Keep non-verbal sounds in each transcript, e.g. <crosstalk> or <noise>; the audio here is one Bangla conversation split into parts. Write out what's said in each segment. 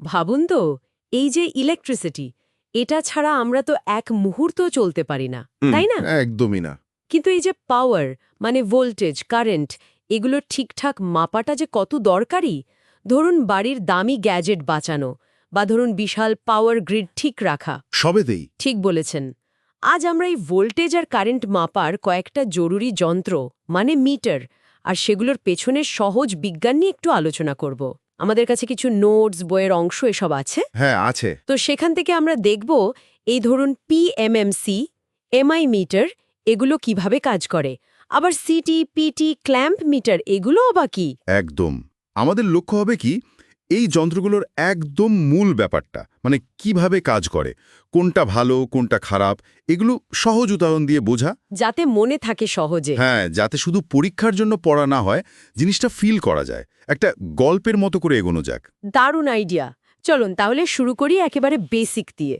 ভাবুন তো এই যে ইলেকট্রিসিটি এটা ছাড়া আমরা তো এক মুহূর্ত চলতে পারি না তাই না? একদমই না। কিন্তু এই যে পাওয়ার মানে ভোল্টেজ কারেন্ট এগুলো ঠিকঠাক মাপাটা যে কত দরকারি? ধরুন বাড়ির দামি গ্যাজেট বাঁচানো বা ধরুন বিশাল পাওয়ার গ্রিড ঠিক রাখা। সবেতেই ঠিক বলেছেন। আজ আমরা এই ভোল্টেজ আর কারেন্ট মাপার কয়েকটা জরুরি যন্ত্র মানে মিটার আর সেগুলোর পেছনের সহজ বিজ্ঞান নিয়ে একটু আলোচনা করব। আমাদের কাছে কিছু নোটস বইয়ের অংশ এসব আছে। হ্যাঁ আছে। তো সেখান থেকে আমরা দেখব এই ধরুন P M M PMMC MI meter এগুলো কীভাবে কাজ করে। আবার সিটি পিটি ক্ল্যাম্প মিটার এগুলো বা কি? একদম। আমাদের লক্ষ্য হবে কি? এই যন্ত্রগুলোর একদম মূল ব্যাপারটা মানে কীভাবে কাজ করে কোনটা ভালো কোনটা খারাপ এগুলো সহজ উদাহরণ দিয়ে বোঝা। যাতে মনে থাকে সহজে। হ্যাঁ যাতে শুধু পরীক্ষার জন্য পড়া না হয় জিনিসটা ফিল করা যায়। একটা গল্পের মতো করে এগোনো যাক। দারুণ আইডিয়া চলুন তাহলে শুরু করি একেবারে বেসিক দিয়ে।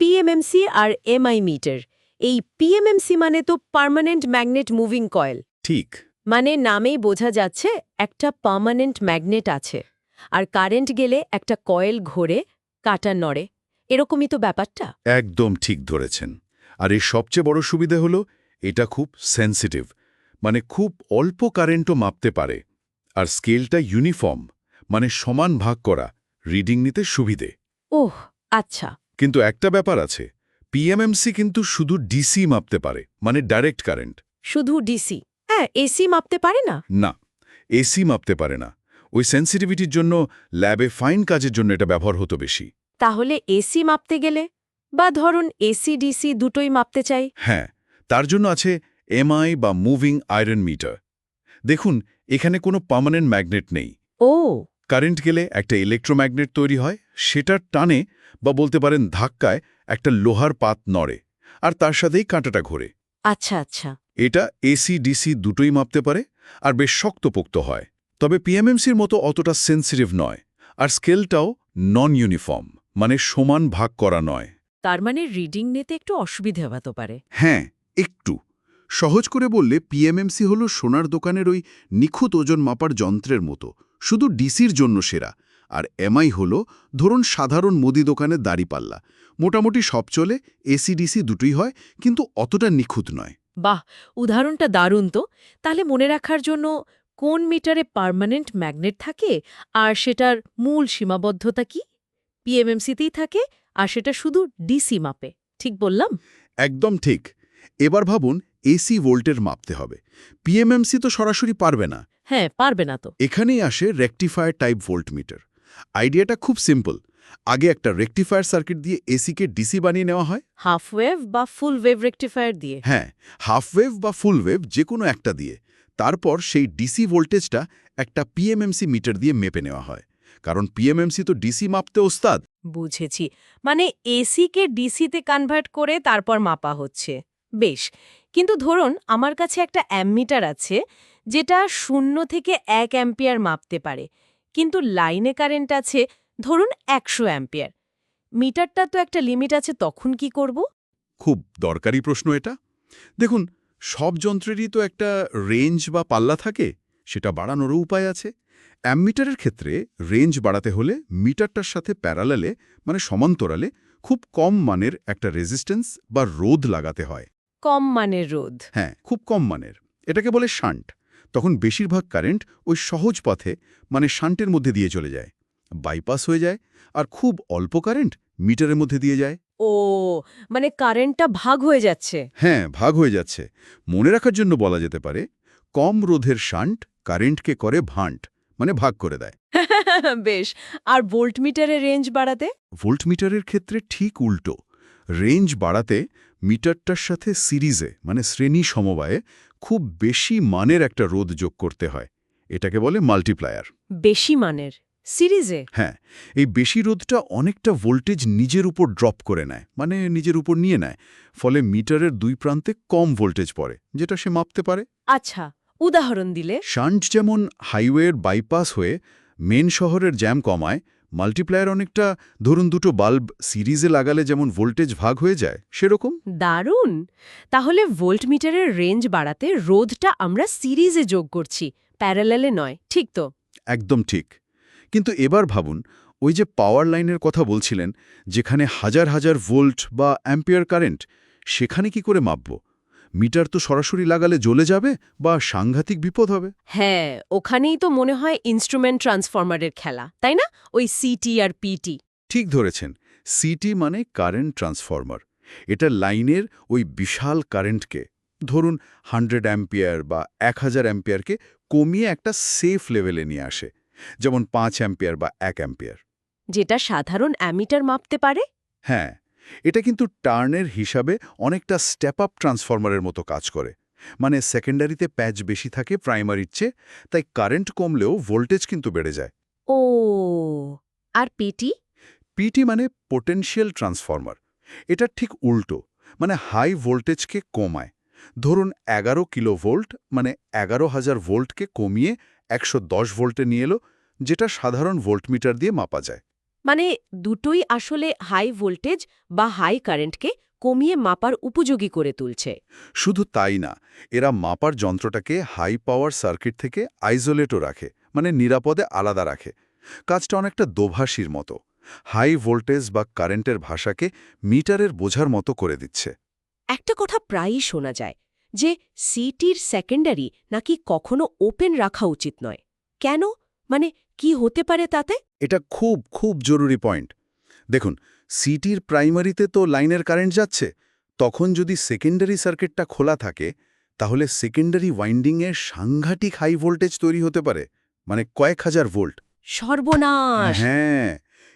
পিএমএমসি আর এমআই মিটার এই পিএমএমসি মানে তো পার্মানেন্ট ম্যাগনেট মুভিং কয়েল ঠিক। মানে নামেই বোঝা যাচ্ছে একটা পার্মানেন্ট ম্যাগনেট আছে। আর কারেন্ট গেলে একটা কয়েল ঘোরে কাটা নড়ে। এরকমই তো ব্যাপারটা। একদম ঠিক ধরেছেন। আর এর সবচেয়ে বড় সুবিধে হলো এটা খুব সেন্সিটিভ মানে খুব অল্প কারেন্টও মাপতে পারে। আর স্কেলটা ইউনিফর্ম মানে সমান ভাগ করা রিডিং নিতে সুবিধে। ওহ আচ্ছা। কিন্তু একটা ব্যাপার আছে পিএমএমসি কিন্তু শুধু ডিসি মাপতে পারে মানে ডাইরেক্ট কারেন্ট। শুধু ডিসি। হ্যাঁ এসি মাপতে পারে না? না এসি মাপতে পারে না। ওই সেন্সিটিভিটির জন্য ল্যাবে ফাইন কাজের জন্য এটা ব্যবহার হতো বেশি। তাহলে এসি মাপতে গেলে? বা ধরুন এসি ডিসি দুটোই মাপতে চাই? হ্যাঁ তার জন্য আছে এমআই বা মুভিং আয়রন মিটার দেখুন এখানে কোনো পার্মানেন্ট ম্যাগনেট নেই। ও। কারেন্ট গেলে একটা ইলেকট্রোম্যাগনেট তৈরি হয় সেটার টানে বা বলতে পারেন ধাক্কায় একটা লোহার পাত নড়ে আর তার সাথেই কাঁটাটা ঘোরে। আচ্ছা আচ্ছা। এটা এসি ডিসি দুটোই মাপতে পারে আর বেশ শক্তপোক্ত হয়। তবে পিএমএমসির মতো অতটা সেন্সিটিভ নয় আর স্কেলটাও নন ইউনিফর্ম মানে সমান ভাগ করা নয়। তার মানে রিডিং নিতে একটু অসুবিধে হতে পারে। হ্যাঁ একটু। সহজ করে বললে পিএমএমসি হল সোনার দোকানের ওই নিখুঁত ওজন মাপার যন্ত্রের মতো শুধু ডিসির জন্য সেরা। আর এমআই হল ধরুন সাধারণ মুদি দোকানের দাড়িপাল্লা। মোটামুটি সব চলে এসিডিসি দুটোই হয় কিন্তু অতটা নিখুঁত নয়। বাহ উদাহরণটা দারুণ তো। তাহলে মনে রাখার জন্য কোন মিটারে পার্মানেন্ট ম্যাগনেট থাকে আর সেটার মূল সীমাবদ্ধতা কি? পিএমএমসিতেই থাকে আর সেটা শুধু ডিসি মাপে। ঠিক বললাম? একদম ঠিক। এবার ভাবুন এসি ভোল্টের মাপতে হবে। পিএমএমসি তো সরাসরি পারবে না। হ্যাঁ পারবে না তো। এখানেই আসে রেকটিফায়ার টাইপ ভোল্ট মিটার। আইডিয়াটা খুব সিম্পল। আগে একটা রেকটিফায়ার সার্কিট দিয়ে এসিকে ডিসি বানিয়ে নেওয়া হয়। হাফ ওয়েভ বা ফুল ওয়েভ রেকটিফায়ার দিয়ে। হ্যাঁ হাফ ওয়েভ বা ফুল ওয়েভ যে কোনো একটা দিয়ে। তারপর সেই ডিসি ভোল্টেজটা একটা পিএমএমসি মিটার দিয়ে মেপে নেওয়া হয়। কারণ পিএমএমসি তো ডিসি মাপতে ওস্তাদ। বুঝেছি। মানে এসিকে ডিসিতে কনভার্ট করে তারপর মাপা হচ্ছে। বেশ। কিন্তু ধরুন আমার কাছে একটা অ্যামমিটার আছে যেটা শূন্য থেকে এক অ্যাম্পিয়ার মাপতে পারে। কিন্তু লাইনে কারেন্ট আছে ধরুন একশো অ্যাম্পিয়ার মিটারটা তো একটা লিমিট আছে তখন কি করব? খুব দরকারি প্রশ্ন এটা। দেখুন সব যন্ত্রেরই তো একটা রেঞ্জ বা পাল্লা থাকে সেটা বাড়ানোরও উপায় আছে। অ্যামমিটারের ক্ষেত্রে রেঞ্জ বাড়াতে হলে মিটারটার সাথে প্যারালালে মানে সমান্তরালে খুব কম মানের একটা রেজিস্ট্যান্স বা রোধ লাগাতে হয়। কম মানের রোধ। হ্যাঁ খুব কম মানের। এটাকে বলে শান্ট তখন বেশিরভাগ কারেন্ট ওই সহজ পথে মানে শান্টের মধ্যে দিয়ে চলে যায়। বাইপাস হয়ে যায় আর খুব অল্প কারেন্ট মিটারের মধ্যে দিয়ে যায়। ও মানে কারেন্টটা ভাগ হয়ে যাচ্ছে। হ্যাঁ ভাগ হয়ে যাচ্ছে। মনে রাখার জন্য বলা যেতে পারে কম রোধের শান্ট কারেন্টকে করে ভান্ট মানে ভাগ করে দেয়। <laughs> বেশ আর ভোল্টমিটারের রেঞ্জ বাড়াতে? ভোল্টমিটারের ক্ষেত্রে ঠিক উল্টো। রেঞ্জ বাড়াতে মিটারটার সাথে সিরিজে মানে শ্রেণি সমবায়ে খুব বেশি মানের একটা রোধ যোগ করতে হয়। এটাকে বলে মাল্টিপ্লায়ার বেশি মানের। সিরিজে? হ্যাঁ এই বেশি রোধটা অনেকটা ভোল্টেজ নিজের উপর ড্রপ করে নেয় মানে নিজের উপর নিয়ে নেয় ফলে মিটারের দুই প্রান্তে কম ভোল্টেজ পড়ে যেটা সে মাপতে পারে। আচ্ছা উদাহরণ দিলে? শান্ট যেমন হাইওয়ের বাইপাস হয়ে মেন শহরের জ্যাম কমায় মাল্টিপ্লায়ার অনেকটা ধরুন দুটো বাল্ব সিরিজে লাগালে যেমন ভোল্টেজ ভাগ হয়ে যায় সেরকম। দারুণ! তাহলে ভোল্টমিটারের রেঞ্জ বাড়াতে রোধটা আমরা সিরিজে যোগ করছি প্যারালালে নয় ঠিক তো? একদম ঠিক। কিন্তু এবার ভাবুন ওই যে পাওয়ার লাইনের কথা বলছিলেন যেখানে হাজার হাজার ভোল্ট বা অ্যাম্পিয়ার কারেন্ট সেখানে কি করে মাপব? মিটার তো সরাসরি লাগালে জ্বলে যাবে বা সাংঘাতিক বিপদ হবে। হ্যাঁ ওখানেই তো মনে হয় ইনস্ট্রুমেন্ট ট্রান্সফর্মারের খেলা তাই না? ওই সিটি আর পিটি ঠিক ধরেছেন সিটি মানে কারেন্ট ট্রান্সফর্মার এটা লাইনের ওই বিশাল কারেন্টকে ধরুন হান্ড্রেড অ্যাম্পিয়ার বা এক হাজার অ্যাম্পিয়ারকে কমিয়ে একটা সেফ লেভেলে নিয়ে আসে। যেমন পাঁচ অ্যাম্পিয়ার বা এক অ্যাম্পিয়ার। যেটা সাধারণ অ্যামিটার মাপতে পারে? হ্যাঁ এটা কিন্তু টার্নের হিসাবে অনেকটা স্টেপ আপ ট্রান্সফর্মারের মতো কাজ করে। মানে সেকেন্ডারিতে প্যাচ বেশি থাকে প্রাইমারির চেয়ে তাই কারেন্ট কমলেও ভোল্টেজ কিন্তু বেড়ে যায়। ও আর পিটি পিটি মানে পোটেনশিয়াল ট্রান্সফর্মার এটা ঠিক উল্টো মানে হাই ভোল্টেজকে কমায়। ধরুন এগারো কিলো ভোল্ট মানে এগারো হাজার ভোল্টকে কমিয়ে একশো দশ ভোল্টে নিয়ে এলো যেটা সাধারণ ভোল্টমিটার দিয়ে মাপা যায়। মানে দুটোই আসলে হাই ভোল্টেজ বা হাই কারেন্টকে কমিয়ে মাপার উপযোগী করে তুলছে। শুধু তাই না এরা মাপার যন্ত্রটাকে হাই পাওয়ার সার্কিট থেকে আইসোলেটও রাখে মানে নিরাপদে আলাদা রাখে। কাজটা অনেকটা দোভাষীর মতো। হাই ভোল্টেজ বা কারেন্টের ভাষাকে মিটারের বোঝার মতো করে দিচ্ছে। একটা কথা প্রায়ই শোনা যায় যে সিটির সেকেন্ডারি নাকি কখনো ওপেন রাখা উচিত নয়। কেন? মানে কি হতে পারে তাতে? এটা খুব খুব জরুরি পয়েন্ট দেখুন সিটির প্রাইমারিতে তো লাইনের কারেন্ট যাচ্ছে। তখন যদি সেকেন্ডারি সার্কিটটা খোলা থাকে তাহলে সেকেন্ডারি ওয়াইন্ডিংয়ে সাংঘাতিক হাই ভোল্টেজ তৈরি হতে পারে। মানে কয়েক হাজার ভোল্ট সর্বনাশ! হ্যাঁ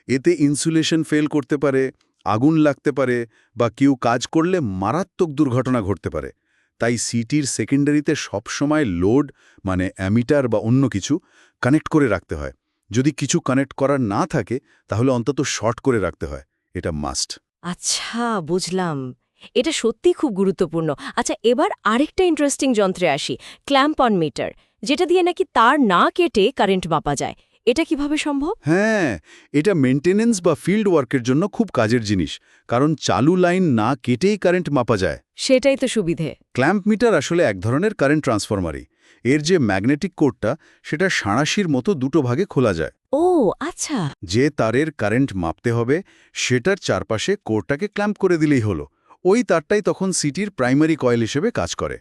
এতে ইনসুলেশন ফেল করতে পারে আগুন লাগতে পারে বা কেউ কাজ করলে মারাত্মক দুর্ঘটনা ঘটতে পারে। তাই সিটির সেকেন্ডারিতে সবসময় লোড মানে অ্যামিটার বা অন্য কিছু, কানেক্ট করে রাখতে হয়। যদি কিছু কানেক্ট করার না থাকে, তাহলে অন্তত শর্ট করে রাখতে হয়। এটা মাস্ট। আচ্ছা বুঝলাম। এটা সত্যি খুব গুরুত্বপূর্ণ। আচ্ছা এবার আরেকটা ইন্টারেস্টিং যন্ত্রে আসি, ক্ল্যাম্প অন মিটার, যেটা দিয়ে নাকি তার না কেটে কারেন্ট মাপা যায়। এটা কীভাবে সম্ভব? হ্যাঁ এটা মেনটেনেন্স বা ফিল্ড ওয়ার্কের জন্য খুব কাজের জিনিস কারণ চালু লাইন না কেটেই কারেন্ট মাপা যায়। সেটাই তো সুবিধে। ক্ল্যাম্প মিটার আসলে এক ধরনের কারেন্ট ট্রান্সফরমারই। এর যে ম্যাগনেটিক কোডটা সেটা সাঁড়াশির মতো দুটো ভাগে খোলা যায়। ও আচ্ছা। যে তারের কারেন্ট মাপতে হবে সেটার চারপাশে কোরটাকে ক্ল্যাম্প করে দিলেই হলো। ওই তারটাই তখন সিটির প্রাইমারি কয়েল হিসেবে কাজ করে।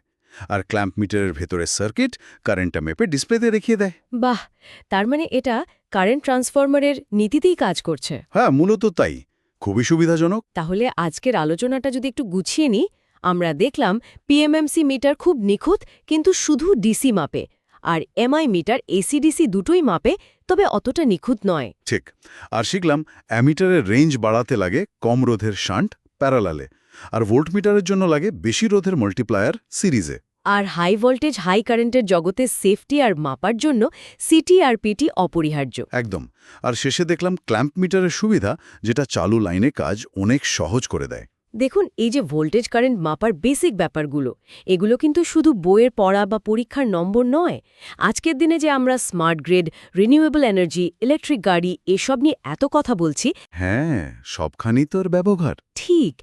আর ক্ল্যাম্প মিটারের ভেতরের সার্কিট কারেন্টটা মেপে ডিসপ্লেতে রেখিয়ে দেয়। বাহ! তার মানে এটা কারেন্ট ট্রান্সফরমারের নীতিতেই কাজ করছে। হ্যাঁ মূলত তাই। খুবই সুবিধাজনক। তাহলে আজকের আলোচনাটা যদি একটু গুছিয়ে নিই আমরা দেখলাম পিএমএমসি মিটার খুব নিখুঁত কিন্তু শুধু ডিসি মাপে। আর এমআই মিটার এসিডিসি দুটোই মাপে তবে অতটা নিখুঁত নয়। ঠিক। আর শিখলাম অ্যামিটারের রেঞ্জ বাড়াতে লাগে কম রোধের শান্ট প্যারালালে আর ভোল্টমিটারের জন্য লাগে বেশি রোধের মাল্টিপ্লায়ার সিরিজে আর হাই ভোল্টেজ হাই কারেন্টের জগতে সেফটি আর মাপার জন্য সিটি আর পিটি অপরিহার্য। একদম। আর শেষে দেখলাম ক্ল্যাম্প মিটারের সুবিধা, যেটা চালু লাইনে কাজ অনেক সহজ করে দেয়। দেখুন এই যে ভোল্টেজ কারেন্ট মাপার বেসিক ব্যাপারগুলো এগুলো কিন্তু শুধু বইয়ের পড়া বা পরীক্ষার নম্বর নয়। আজকের দিনে যে আমরা smart grid renewable energy electric গাড়ি এসব নিয়ে এত কথা বলছি হ্যাঁ সবখানি তোর ব্যবহার। ঠিক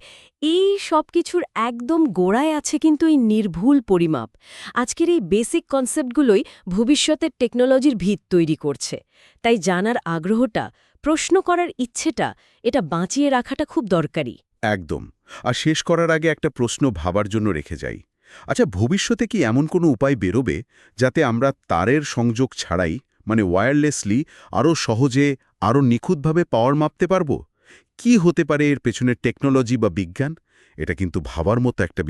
এই সব কিছুর একদম গোড়ায় আছে কিন্তু এই নির্ভুল পরিমাপ। আজকের এই বেসিক কনসেপ্টগুলোই ভবিষ্যতের টেকনোলজির ভিত তৈরি করছে। তাই জানার আগ্রহটা প্রশ্ন করার ইচ্ছেটা এটা বাঁচিয়ে রাখাটা খুব দরকারি। একদম। আর শেষ করার আগে একটা প্রশ্ন ভাবার জন্য রেখে যাই। আচ্ছা ভবিষ্যতে কি এমন কোনো উপায় বেরোবে যাতে আমরা তারের সংযোগ ছাড়াই মানে ওয়্যারলেসলি আরও সহজে আরও নিখুঁতভাবে পাওয়ার মাপতে পারব? কি হতে পারে এর পেছনের টেকনোলজি বা বিজ্ঞান? এটা কিন্তু ভাবার মতো একটা